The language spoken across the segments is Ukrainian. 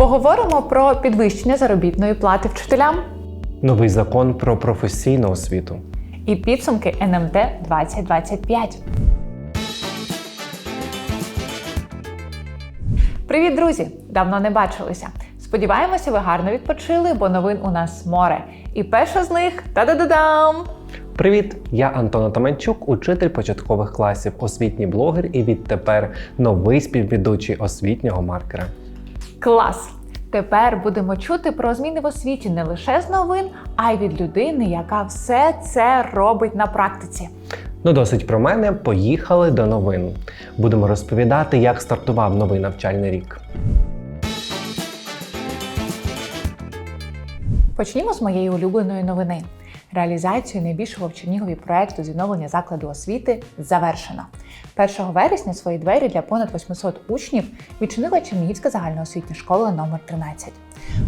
Поговоримо про підвищення заробітної плати вчителям Новий закон про професійну освіту. і підсумки НМТ 2025. Привіт, друзі! Давно не бачилися. Сподіваємося, ви гарно відпочили, бо новин у нас море. І перша з них та-да-да-дам! Привіт! Я Антон Атаманчук, учитель початкових класів, освітній блогер і відтепер новий співведучий освітнього маркера. Клас! Тепер будемо чути про зміни в освіті не лише з новин, а й від людини, яка все це робить на практиці. Ну, досить про мене. Поїхали до новин. Будемо розповідати, як стартував новий навчальний рік. Почнімо з моєї улюбленої новини. Реалізацію найбільшого в Чернігові проекту з закладу освіти завершено. 1 вересня свої двері для понад 800 учнів відчинила Чернігівська загальноосвітня школа номер 13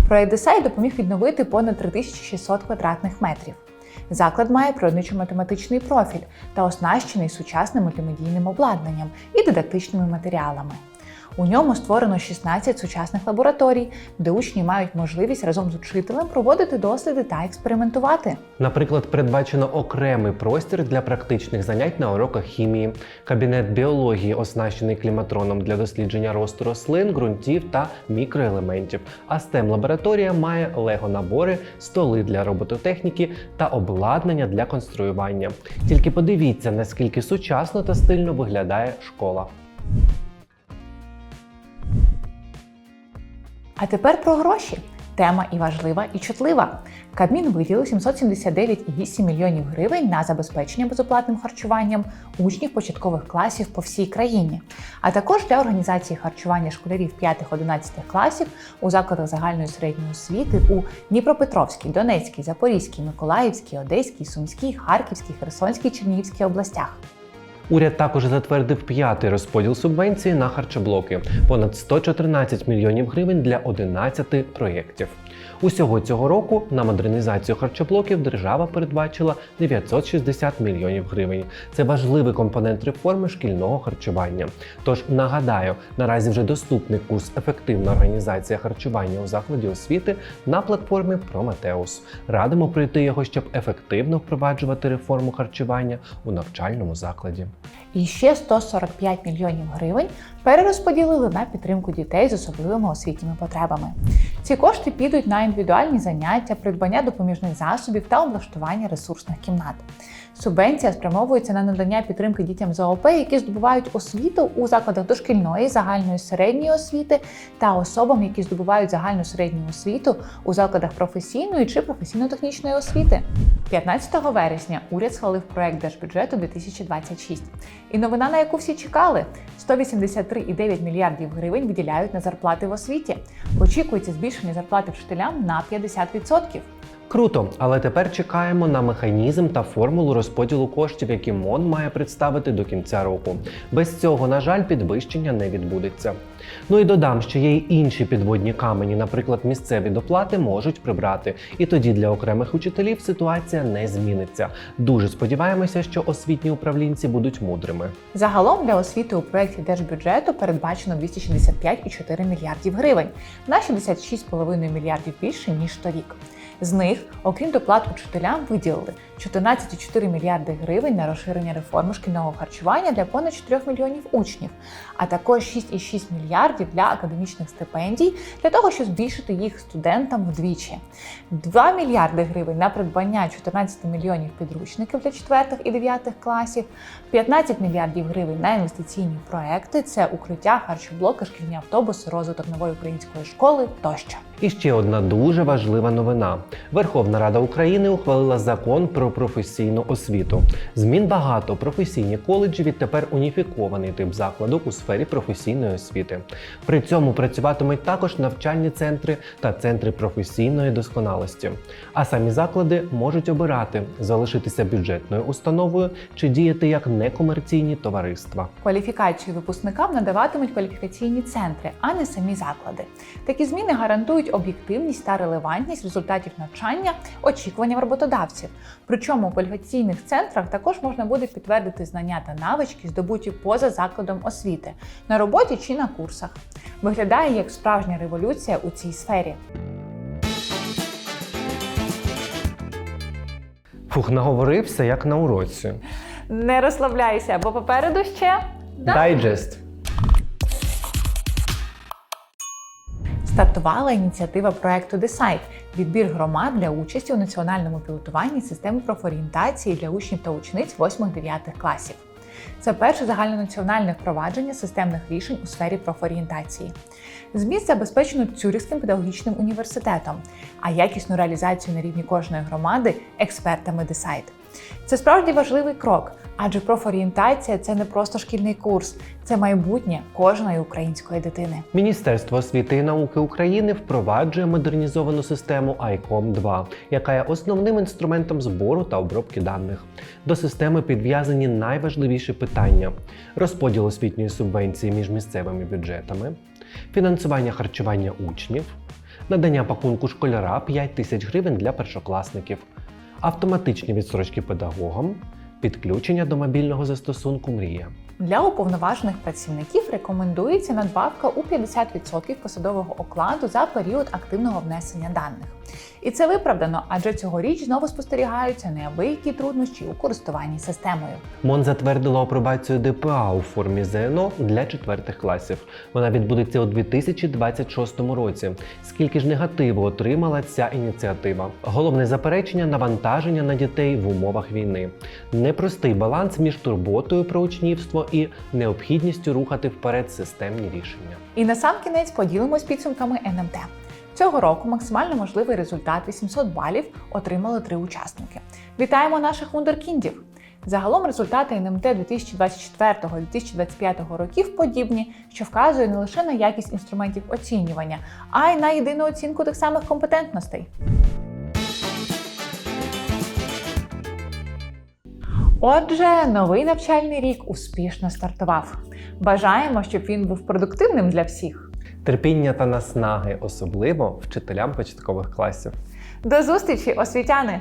Проект Десай допоміг відновити понад 3600 квадратних метрів. Заклад має природничо-математичний профіль та оснащений сучасним мультимедійним обладнанням і дидактичними матеріалами. У ньому створено 16 сучасних лабораторій, де учні мають можливість разом з учителем проводити досліди та експериментувати. Наприклад, передбачено окремий простір для практичних занять на уроках хімії, кабінет біології, оснащений кліматроном для дослідження росту рослин, ґрунтів та мікроелементів. А stem лабораторія має лего-набори, столи для робототехніки та обладнання для конструювання. Тільки подивіться, наскільки сучасно та стильно виглядає школа. А тепер про гроші. Тема і важлива, і чутлива. Кабмін виділив 779,8 мільйонів гривень на забезпечення безоплатним харчуванням учнів початкових класів по всій країні, а також для організації харчування школярів 5-11 класів у закладах загальної середньої освіти у Дніпропетровській, Донецькій, Запорізькій, Миколаївській, Одеській, Сумській, Харківській, Херсонській, Чернігівській областях. Уряд також затвердив п'ятий розподіл субвенції на харчоблоки понад 114 мільйонів гривень для 11 проєктів. Усього цього року на модернізацію харчоблоків держава передбачила 960 мільйонів гривень. Це важливий компонент реформи шкільного харчування. Тож нагадаю, наразі вже доступний курс Ефективна організація харчування у закладі освіти на платформі Прометеус. Радимо пройти його, щоб ефективно впроваджувати реформу харчування у навчальному закладі. І ще 145 мільйонів гривень перерозподілили на підтримку дітей з особливими освітніми потребами. Ці кошти підуть на індивідуальні заняття, придбання допоміжних засобів та облаштування ресурсних кімнат. Субвенція спрямовується на надання підтримки дітям з ООП, які здобувають освіту у закладах дошкільної, загальної середньої освіти та особам, які здобувають загальну середню освіту у закладах професійної чи професійно-технічної освіти. 15 вересня уряд схвалив проект держбюджету 2026. І новина, на яку всі чекали: 183,9 мільярдів гривень виділяють на зарплати в освіті. Очікується збільшення зарплати вчителям на 50%. Круто, але тепер чекаємо на механізм та формулу розподілу коштів, які МОН має представити до кінця року. Без цього, на жаль, підвищення не відбудеться. Ну і додам, що є й інші підводні камені, наприклад, місцеві доплати можуть прибрати, і тоді для окремих учителів ситуація не зміниться. Дуже сподіваємося, що освітні управлінці будуть мудрими. Загалом для освіти у проєкті держбюджету передбачено 265,4 мільярдів гривень на 66,5 мільярдів більше ніж торік. З них, окрім доплат учителям, виділили 14,4 мільярди гривень на розширення реформи шкільного харчування для понад 4 мільйонів учнів, а також 6,6 мільярдів для академічних стипендій для того, щоб збільшити їх студентам вдвічі. 2 мільярди гривень на придбання 14 мільйонів підручників для 4 і 9 класів, 15 мільярдів гривень на інвестиційні проекти це укриття, харчоблоки, шкільні автобуси, розвиток нової української школи тощо. І ще одна дуже важлива новина: Верховна Рада України ухвалила закон про професійну освіту. Змін багато. Професійні коледжі відтепер уніфікований тип закладу у сфері професійної освіти. При цьому працюватимуть також навчальні центри та центри професійної досконалості. А самі заклади можуть обирати залишитися бюджетною установою чи діяти як некомерційні товариства. Кваліфікацію випускникам надаватимуть кваліфікаційні центри, а не самі заклади. Такі зміни гарантують об'єктивність та релевантність результатів навчання очікуванням роботодавців. Причому в кваліфікаційних центрах також можна буде підтвердити знання та навички, здобуті поза закладом освіти, на роботі чи на курсах. Виглядає як справжня революція у цій сфері. Фух, наговорився як на уроці. Не розслабляйся, бо попереду ще Дайджест. Стартувала ініціатива проекту Decide – відбір громад для участі у національному пілотуванні системи профорієнтації для учнів та учениць 8-9 класів. Це перше загальнонаціональне впровадження системних рішень у сфері профорієнтації. Зміст забезпечено Цюрихським педагогічним університетом, а якісну реалізацію на рівні кожної громади експертами Decide. Це справді важливий крок, адже профорієнтація це не просто шкільний курс, це майбутнє кожної української дитини. Міністерство освіти і науки України впроваджує модернізовану систему ICOM 2, яка є основним інструментом збору та обробки даних. До системи підв'язані найважливіші питання: розподіл освітньої субвенції між місцевими бюджетами, фінансування харчування учнів, надання пакунку школяра 5 тисяч гривень для першокласників, автоматичні відстрочки педагогам, підключення до мобільного застосунку Мрія. Для уповноважених працівників рекомендується надбавка у 50% посадового окладу за період активного внесення даних. І це виправдано, адже цьогоріч знову спостерігаються неабиякі труднощі у користуванні системою. МОН затвердила апробацію ДПА у формі ЗНО для четвертих класів. Вона відбудеться у 2026 році. Скільки ж негативу отримала ця ініціатива? Головне заперечення навантаження на дітей в умовах війни, непростий баланс між турботою про учнівство і необхідністю рухати вперед системні рішення. І на сам кінець поділимось підсумками НМТ. Цього року максимально можливий результат 800 балів отримали три учасники. Вітаємо наших вундеркіндів! Загалом результати НМТ 2024-2025 років подібні, що вказує не лише на якість інструментів оцінювання, а й на єдину оцінку тих самих компетентностей. Отже, новий навчальний рік успішно стартував. Бажаємо, щоб він був продуктивним для всіх. Терпіння та наснаги, особливо вчителям початкових класів. До зустрічі, освітяни!